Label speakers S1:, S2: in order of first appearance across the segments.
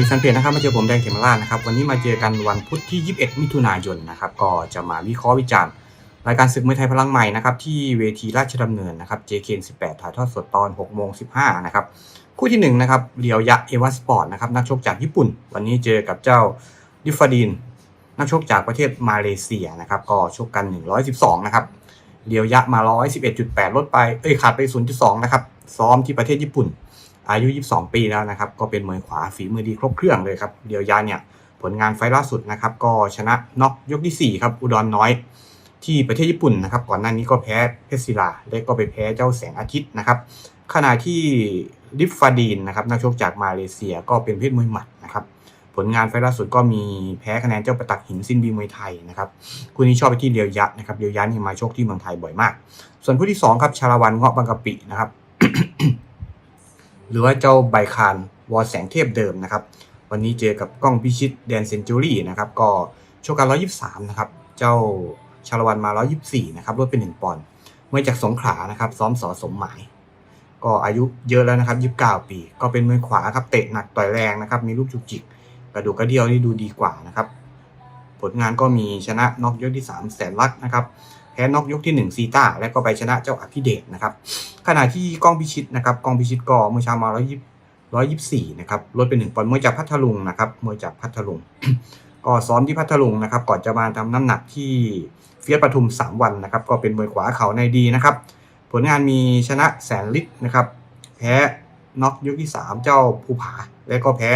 S1: ดีแฟนเพจนะครับมาเจอผมแดงเขมราชนะครับวันนี้มาเจอกันวันพุธที่ 21 มิถุนายนนะครับก็จะมาวิเคราะห์วิจารณ์รายการศึกมวยไทยพลังใหม่นะครับที่เวทีราชดำเนินนะครับ JK18 ถ่ายทอดสดตอน6โมง15นะครับคู่ที่1นะครับเรียวยะเอวาสปอร์ตนะครับนักชกจากญี่ปุ่น วันนี้เจอกับเจ้าดิฟาดีนนักชกจากประเทศมาเลเซียนะครับก็ชกกัน 112นะครับเรียวยะมา 111.8 ลดไปเอ้ยขาดไป 0.2นะครับซ้อมที่ประเทศญี่ปุ่น อายุ 22 ปีแล้วนะครับ ก็เป็นมวยขวาฝีมือดีครบเครื่องเลยครับ เดียวยาเนี่ยผลงานไฟล์ล่าสุดนะครับ ก็ชนะน็อกยกที่4ครับอุดรนน้อย ที่ประเทศญี่ปุ่นนะครับ ก่อนหน้านี้ก็แพ้เพชรศิลาและก็ไปแพ้เจ้าแสงอาทิตย์นะครับ ขณะที่ดิฟฟาดีนนะครับนักชกจากมาเลเซียก็เป็นเพศมวยหมัดนะครับ ผลงานไฟล์ล่าสุดก็มีแพ้คะแนนเจ้าประตักหินซินบีมวยไทยนะครับคู่นี้ชอบไปที่เรียวยะนะครับเรียวยะนี่มาชกที่เมืองไทยบ่อยมาก ส่วนคู่ที่สองครับชาละวันเงาะบางกะปินะครับ หรือว่าเจ้าไบคารวอแสงเทพเดิมนะครับ วันนี้เจอกับกล้องพิชิตแดนเซนจูรี่นะครับก็โชกกัน123 นะครับ เจ้าชาละวันมา 124 นะครับลดเป็น 1 ปอนด์เมื่อจากสงขลานะครับซ้อมสอสมหมาย ก็อายุเยอะแล้วนะครับ 29 ปี ก็เป็นมือขวาครับเตะหนักต่อยแรงนะครับ มีลูกจุกจิก กระดูกกระเดี่ยวนี่ดูดีกว่านะครับ ผลงานก็มีชนะน็อกยกที่ 3 แสนลักนะครับ พ้น็อกยกที่ 1 ซีตาและก็ไปชนะเจ้าอภิเดชนะครับ ขณะที่กองพิชิตนะครับกองพิชิตก็เมื่อเช้ามา124นะครับลดเป็นหนึ่งปอนด์มวยจากพัทลุงนะครับมวยจากพัทลุง ก็ซ้อมที่พัทลุงนะครับ ก่อนจะมาทำน้ำหนักที่เฟียสปทุม 3 วันนะครับ ก็เป็นมวยขวาเข่าในดีนะครับ ผลงานมีชนะแสนลิตนะครับ แพ้น็อกยกที่ 3 เจ้าภูผา และก็แพ้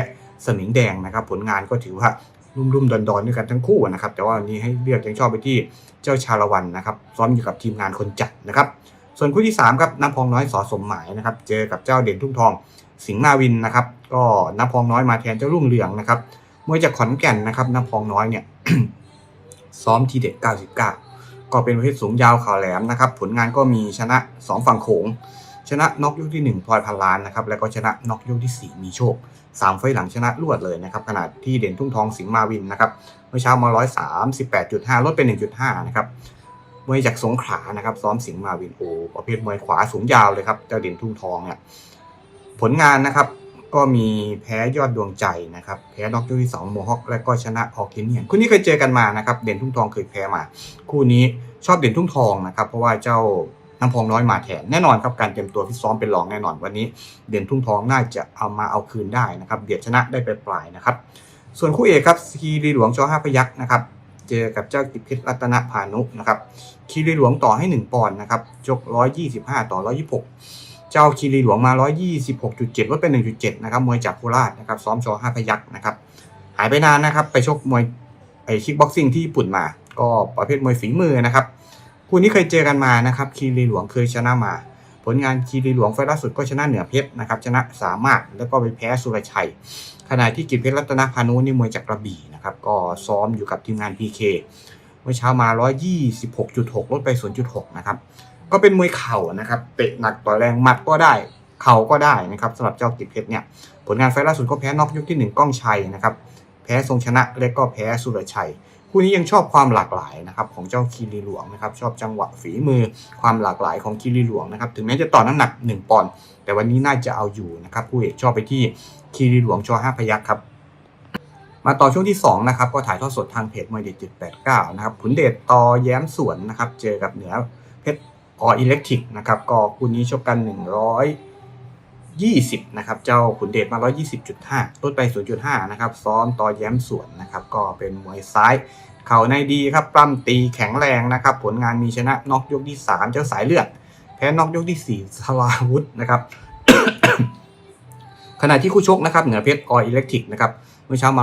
S1: สมิงแดงนะครับ ผลงานก็ถือว่า รุ่มๆดอนๆด้วยกันทั้งคู่นะครับ แต่ว่าวันนี้ให้เลือกยังชอบไปที่เจ้าชาละวันนะครับ ซ้อมอยู่กับทีมงานคนจัดนะครับ ส่วนคู่ที่3ครับน้ำพองน้อยสอสมหมายนะครับ เจอกับเจ้าเด่นทุ่งทอง สิงห์มาวินนะครับ ก็น้ำพองน้อยมาแทนเจ้ารุ่งเรืองนะครับมวยจากขอนแก่นนะครับน้ำพองน้อยเนี่ยซ้อมทีเด็ด 99 ก็เป็นประเภทสูงยาวข่าวแหลมนะครับ ผลงานก็มีชนะ 2 ฝั่งโขง ชนะน็อกยกที่1พลอยพันล้านนะครับแล้วก็ชนะน็อกยกที่ 4 มีโชค 3 ไฟหลังชนะรวดเลยนะครับขณะที่เด่นทุ่งทองสิงห์มาวินนะครับเมื่อเช้ามา 138.5 ลดเป็น 1.5 นะครับมวยจากสงขลานะครับซ้อมสิงห์มาวินโอประเภทมวยขวาสูงยาวเลยครับเจ้าเด่นทุ่งทองเนี่ยผลงานนะครับก็มีแพ้ยอดดวงใจนะครับแพ้น็อกยกที่2โมฮอคและก็ชนะออกเคนเนียนคู่นี้เคยเจอกันมานะครับเด่นทุ่งทองเคยแพ้มา คู่นี้ชอบเด่นทุ่งทองนะครับเพราะว่าเจ้า น้ำพองน้อยมาแทนแน่นอนครับการเตรียมตัวที่ซ้อมเป็นรองแน่นอนวันนี้ เด่นทุ่งทองน่าจะเอามาเอาคืนได้นะครับเดียดชนะได้ไปปลายนะครับ ส่วนคู่เอกครับคีรีหลวงชอห้าพยักษ์นะครับเจอกับเจ้ากิจเพชรรัตนพานุนะครับคีรีหลวงต่อให้ 1 ปอนด์นะครับจก 125 ต่อ 126 เจ้าคีรีหลวงมา 126.7ลดเป็น1.7นะครับมวยจากโคราชนะครับซ้อมชอ5พยักษ์นะครับหายไปนานนะครับไปชกมวยไอคิกบ็อกซิ่งที่ญี่ปุ่นมา ก็ประเภทมวยฝีมือนะครับ คู่นี้เคยเจอกันมานะครับคีรีหลวงเคยชนะมา ผลงานคีรีหลวงไฟล์ล่าสุดก็ชนะเหนือเพชรนะครับชนะสามารถแล้วก็ไปแพ้สุรชัย ขณะที่กิจเพชรรัตนพานุนี่มวยจากกระบี่นะครับก็ซ้อมอยู่กับทีมงาน PK เมื่อเช้ามา 126.6 ลดไป 0.6 นะครับ ก็เป็นมวยเข่านะครับ เตะหนักต่อแรงหมัดก็ได้ เข่าก็ได้นะครับสำหรับเจ้ากิจเพชรเนี่ย ผลงานไฟล์ล่าสุดก็แพ้นอกยกที่ 1 ก้องชัยนะครับ แพ้ทรงชนะและก็แพ้สุรชัย คู่นี้ยังชอบความหลากหลายนะครับของเจ้าคีรีหลวงนะครับชอบจังหวะฝีมือความหลากหลายของคีรีหลวงนะครับถึงแม้จะต่อน้ำหนัก 1 ปอนด์แต่วันนี้น่าจะเอาอยู่นะครับคู่เอกชอบไปที่คีรีหลวงชอห้าพยัคฆ์ครับมาต่อช่วงที่2นะครับก็ถ่ายทอดสดทางเพจมวยเด็ด789นะครับขุนเดชต่อแย้มสวนนะครับเจอกับเหนือเพชรออิเล็กทริกนะครับก็คู่นี้ชกกัน 120 นะครับ เจ้าขุนเดชมา 120.5 ลดไป 0.5 นะครับ ซ้อมต่อแย้มสวนนะครับ ก็เป็นมวยซ้าย เข่าในดีครับ ปล้ำตีแข็งแรงนะครับ ผลงานมีชนะน็อกยกที่ 3 เจ้าสายเลือด แพ้น็อกยกที่ 4สลาวุธนะครับ ขณะที่คู่ชกนะครับ เหนือเพชรออยอิเล็กทริกนะครับ เมื่อเช้ามา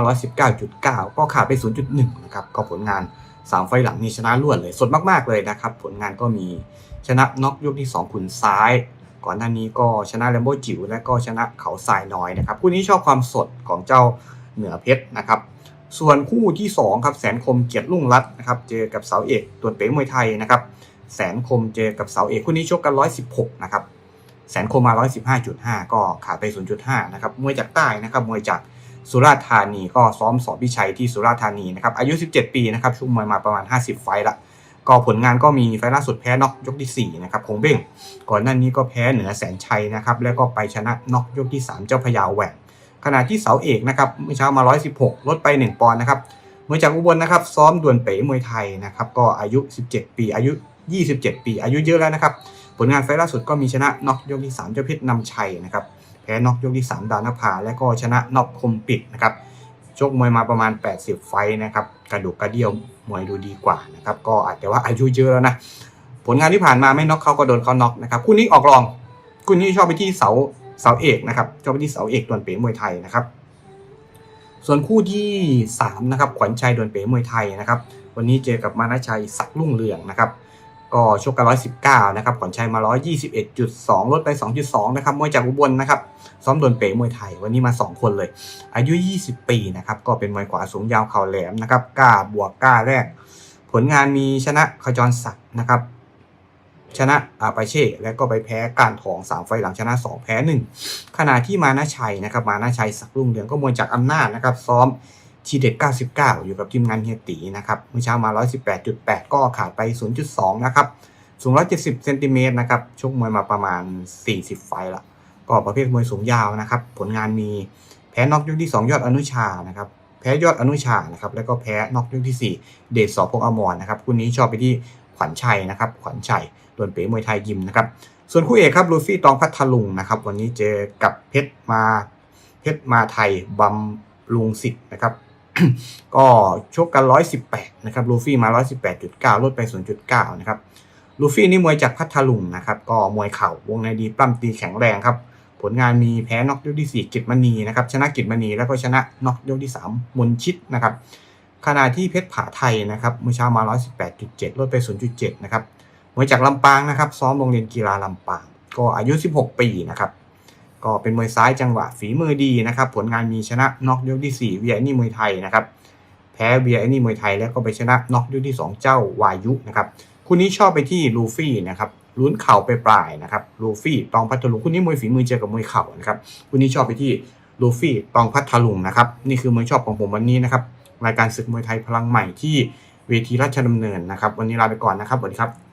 S1: 119.9 ก็ขาดไป 0.1 นะครับ ก็ผลงาน 3 ไฟหลังนี่ชนะรวดเลย สดมากๆเลยนะครับ ผลงานก็มีชนะน็อกยกที่ 2 ขุนซ้าย ก่อนหน้านี้ก็ชนะแลมโบจิ๋วและก็ชนะเขาทรายน้อยนะครับคู่นี้ชอบความสดของเจ้าเหนือเพชรนะครับส่วนคู่ที่2ครับแสนคมเกียรติรุ่งรัตนะครับเจอกับเสาเอกตัวเป๋มวยไทยนะครับแสนคมเจอกับเสาเอกคู่นี้ชกกัน 116นะครับแสนคมมา 115.5 ก็ขาดไป 0.5นะครับมวยจากใต้นะครับมวยจากสุราษฎร์ธานีก็ซ้อมสอนพิชัยที่สุราษฎร์ธานีนะครับอายุ 17 ปีนะครับช่วงมวยมาประมาณ 50 ไฟต์ละ ก็ผลงานก็มีไฟล่าสุดแพ้น็อกยกที่4นะครับคงเบ้งก่อนหน้านี้ก็แพ้เหนือแสนชัยนะครับแล้วก็ไปชนะน็อกยกที่ 3 เจ้าพยาวแหว่งขณะที่เสาเอกนะครับเมื่อเช้ามา 116 ลดไป 1 ปอนด์นะครับเมวยจากอุบลนะครับซ้อมดวลเป๋มวยไทยนะครับก็อายุ 17 ปีอายุ 27 ปีอายุเยอะแล้วนะครับผลงานไฟล่าสุดก็มีชนะน็อกยกที่ 3 เจ้าเพชรนำชัยนะครับแพ้น็อกยกที่ 3 ดานภาและก็ชนะน็อกคมปิดนะครับ ชกมวยมาประมาณ 80 ไฟนะครับกระดูกกระเดี่ยวมวยดูดีกว่านะครับก็อาจจะว่าอายุเยอะแล้วนะผลงานที่ผ่านมาไม่น็อกเขาก็โดนเขาน็อกนะครับคู่นี้ออกรองคู่นี้ชอบไปที่เสาเสาเอกนะครับชอบไปที่เสาเอกดวลเป๋มวยไทยนะครับ ส่วนคู่ที่3นะครับขวัญชัยดวลเป๋มวยไทยนะครับ วันนี้เจอกับมานาชัยสักลุ่งเรืองนะครับ ก็ชกกัน 119 นะครับขวัญชัยมา 121.2 ลดไป 2.2 นะครับ มวยจากอุบลนะครับ ซ้อมโดวลเป๋มวยไทย วันนี้มา 2 คนเลย อายุ 20 ปีนะครับ ก็เป็นมวยขวาสูงยาวเข่าแหลมนะครับ กล้าบวกกล้าแรก ผลงานมีชนะขจรศักดิ์นะครับ ชนะอาปาเช่ และก็ไปแพ้การทอง 3 ไฟหลังชนะ 2 แพ้ 1 ขณะที่มานาชัยนะครับ มานาชัยสักรุ่งเรืองก็มวยจากอำนาจนะครับ ซ้อม ทีเด็ด99 อยู่กับทีมงานเฮียตีนะครับ เมื่อเช้ามา 118.8 ก็ขาดไป 0.2 นะครับ สูง 170 เซนติเมตรนะครับ ชกมวยมาประมาณ 40 ไฟละ ก็ประเภทมวยสูงยาวนะครับ ผลงานมีแพ้น็อกยกที่ 2 ยอดอนุชา นะครับ แพ้ยอดอนุชา นะครับ แล้วก็แพ้น็อกยกที่ 4 เดชสอพงอมรนะครับ คู่นี้ชอบไปที่ขวัญชัยนะครับ ขวัญชัยโดนเป๋มวยไทยยิมนะครับ ส่วนคู่เอกครับลูฟี่ตองพัทลุงนะครับ วันนี้เจอกับเพชรมา เพชรมาไทยบำรุงสิทธิ์นะครับ ก็ชกกัน 118 นะครับลูฟี่มา 118.9 ลดไป 0.9 นะครับลูฟี่นี่มวยจากพัทลุงนะครับ ก็มวยเข่าวงในดีปล้ำตีแข็งแรงครับ ผลงานมีแพ้น็อกยกที่ 4 กิจมณีนะครับ ชนะกิจมณีแล้วก็ชนะน็อกยกที่ 3 มนชิดนะครับ ขณะที่เพชรผาไทยนะครับเมื่อเช้ามา 118.7 ลดไป 0.7 นะครับมวยจากลำปางนะครับ ซ้อมโรงเรียนกีฬาลำปาง ก็อายุ 16 ปีนะครับ ก็เป็นมวยซ้ายจังหวะฝีมือดีนะครับ ผลงานมีชนะน็อกยกที่4เวียนี่มวยไทยนะครับ แพ้เวียนี่มวยไทยแล้วก็ไปชนะน็อกยกที่ 2 เจ้าวายุนะครับคู่นี้ชอบไปที่ลูฟี่นะครับลุ้นเข่าไปปลายนะครับลูฟี่ตองพัทลุงคู่นี้มวยฝีมือเจอกับมวยเข่านะครับคู่นี้ชอบไปที่ลูฟี่ตองพัทลุงนะครับนี่คือมวยชอบของผมวันนี้นะครับรายการศึกมวยไทยพลังใหม่ที่เวทีราชดำเนินนะครับ วันนี้ลาไปก่อนนะครับสวัสดีครับ